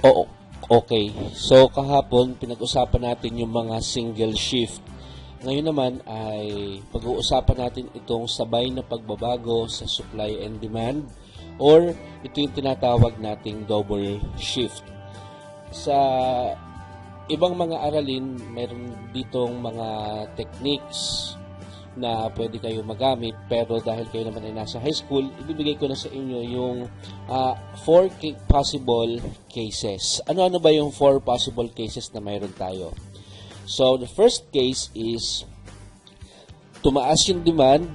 Oo. Okay. So, kahapon, pinag-usapan natin yung mga single shift. Ngayon naman ay pag-uusapan natin itong sabay na pagbabago sa supply and demand or ito yung tinatawag nating double shift. Sa ibang mga aralin, meron ditong mga techniques na pwede kayo magamit pero dahil kayo naman ay nasa high school, ibibigay ko na sa inyo yung ah, four ca- possible cases. Ano-ano ba yung four possible cases na mayroon tayo? So, the first case is tumaas yung demand,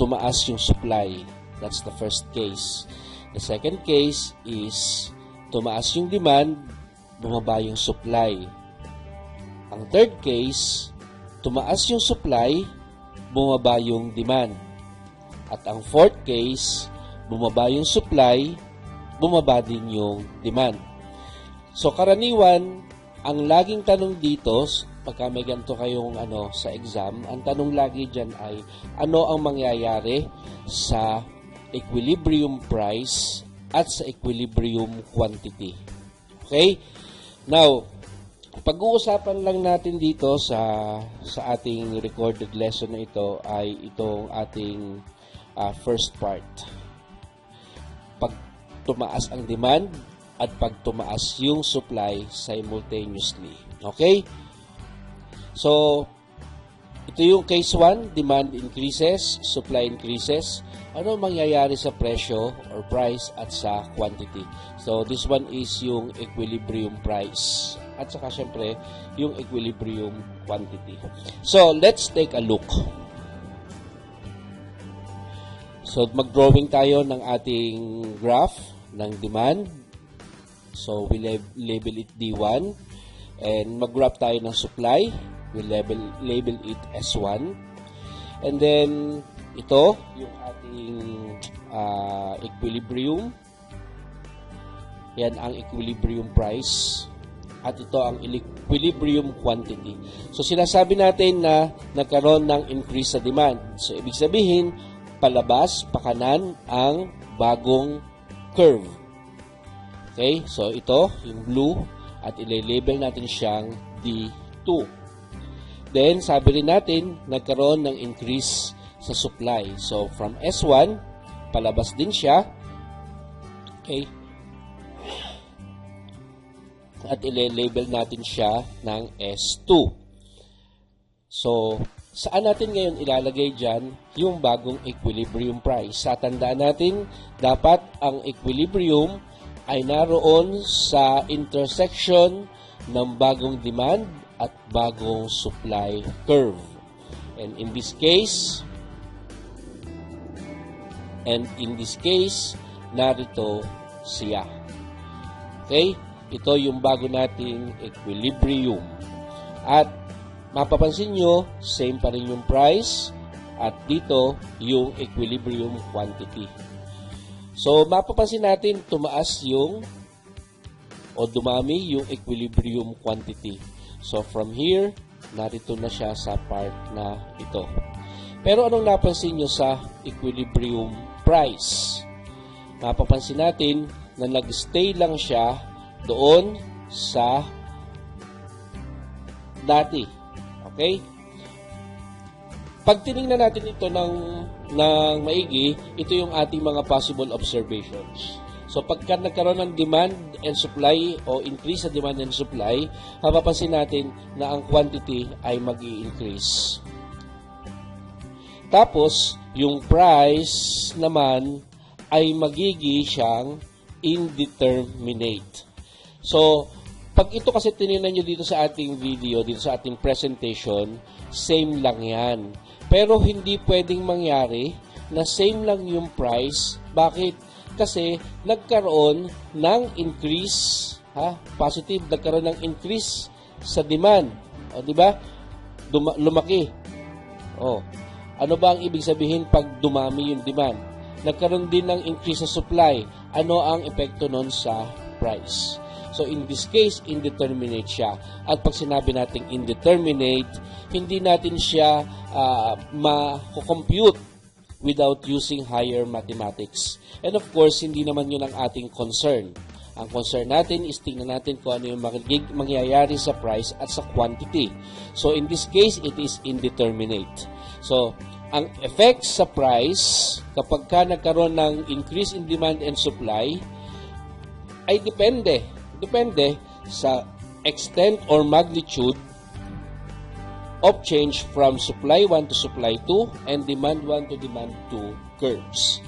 tumaas yung supply. That's the first case. The second case is tumaas yung demand, bumaba yung supply. Ang third case, tumaas yung supply, bumaba yung demand. At ang fourth case, bumaba yung supply, bumaba din yung demand. So karaniwan, ang laging tanong dito, pagka may ganito kayong ano, sa exam, ang tanong lagi dyan ay, ano ang mangyayari sa equilibrium price at sa equilibrium quantity? Okay? Now, pag-uusapan lang natin dito sa sa ating recorded lesson na ito ay itong ating ah, first part. Pag tumaas ang demand at pag tumaas yung supply simultaneously. Okay? So, ito yung case 1, demand increases, supply increases. Ano ang mangyayari sa presyo or price at sa quantity? So, this one is yung equilibrium price. At saka syempre, yung equilibrium quantity. So, let's take a look. So, mag-drawing tayo ng ating graph ng demand. So, we lab- label it D1. And mag-graph tayo ng supply. We label, label it S1. And then, ito, yung ating ah, equilibrium. Yan ang equilibrium price. At ito ang equilibrium quantity. So, sinasabi natin na nagkaroon ng increase sa demand. So, ibig sabihin, palabas, pakanan ang bagong curve. Okay? So, ito, yung blue, at ililabel natin siyang D2. Then, sabi rin natin, nagkaroon ng increase sa supply. So, from S1, palabas din siya. Okay? At ililabel natin siya ng S2. So, saan natin ngayon ilalagay dyan yung bagong equilibrium price? Sa tandaan natin, dapat ang equilibrium ay naroon sa intersection ng bagong demand at bagong supply curve. And in this case, and in this case, narito siya. Okay? Ito yung bago nating equilibrium. At mapapansin nyo, same pa rin yung price at dito yung equilibrium quantity. So, mapapansin natin tumaas yung o dumami yung equilibrium quantity. So, from here, narito na siya sa part na ito. Pero anong napansin nyo sa equilibrium price? Mapapansin natin na nag-stay lang siya doon sa dati. Okay? Pag tinignan natin ito ng, ng maigi, ito yung ating mga possible observations. So pagka nagkaroon ng demand and supply o increase sa demand and supply, mapapansin natin na ang quantity ay mag increase Tapos, yung price naman ay magigi siyang indeterminate. So, pag ito kasi tinignan nyo dito sa ating video, dito sa ating presentation, same lang yan. Pero hindi pwedeng mangyari na same lang yung price. Bakit? Kasi nagkaroon ng increase, ha? Positive, nagkaroon ng increase sa demand. O, di ba? Lumaki. O, ano ba ang ibig sabihin pag dumami yung demand? Nagkaroon din ng increase sa supply. Ano ang epekto nun sa price? So in this case, indeterminate siya. At pag sinabi nating indeterminate, hindi natin siya uh, ma-compute without using higher mathematics. And of course, hindi naman yun ang ating concern. Ang concern natin is tingnan natin kung ano yung magiging mangyayari sa price at sa quantity. So in this case, it is indeterminate. So, ang effect sa price kapag ka nagkaroon ng increase in demand and supply ay depende. Depende sa extent or magnitude of change from supply 1 to supply 2 and demand 1 to demand 2 curves.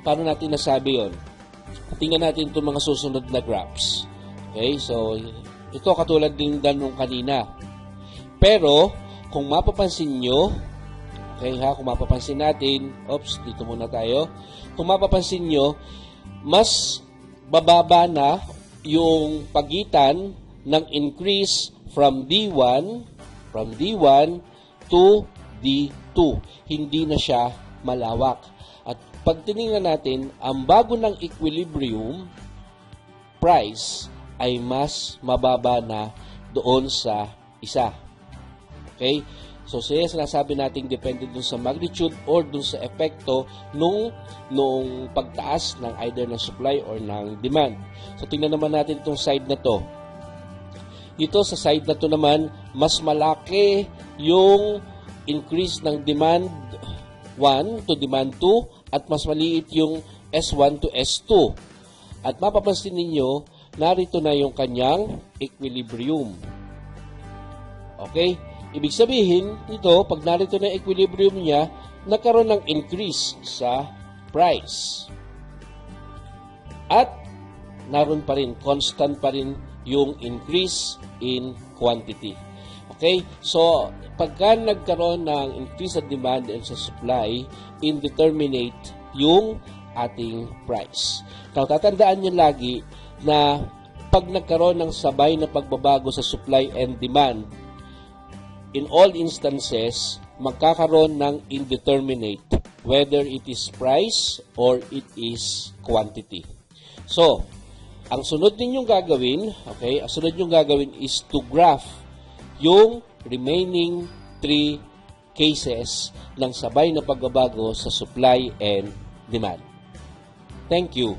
Paano natin nasabi yon? Tingnan natin itong mga susunod na graphs. Okay, so ito katulad din dan nung kanina. Pero, kung mapapansin nyo, okay ha, kung mapapansin natin, oops, dito muna tayo. Kung mapapansin nyo, mas bababa na yung pagitan ng increase from D1 from D1 to D2. Hindi na siya malawak. At pag tinignan natin, ang bago ng equilibrium price ay mas mababa na doon sa isa. Okay? So, siya sinasabi natin depende dun sa magnitude or dun sa epekto nung, nung pagtaas ng either ng supply or ng demand. So, tingnan naman natin itong side na to. Dito sa side na to naman, mas malaki yung increase ng demand 1 to demand 2 at mas maliit yung S1 to S2. At mapapansin ninyo, narito na yung kanyang equilibrium. Okay? Ibig sabihin, ito, pag narito na equilibrium niya, nagkaroon ng increase sa price. At naroon pa rin, constant pa rin yung increase in quantity. Okay? So, pagka nagkaroon ng increase sa demand and sa supply, indeterminate yung ating price. Now, tatandaan nyo lagi na pag nagkaroon ng sabay na pagbabago sa supply and demand, in all instances, magkakaroon ng indeterminate whether it is price or it is quantity. So, ang sunod ninyong gagawin, okay, ang sunod ninyong gagawin is to graph yung remaining three cases ng sabay na pagbabago sa supply and demand. Thank you.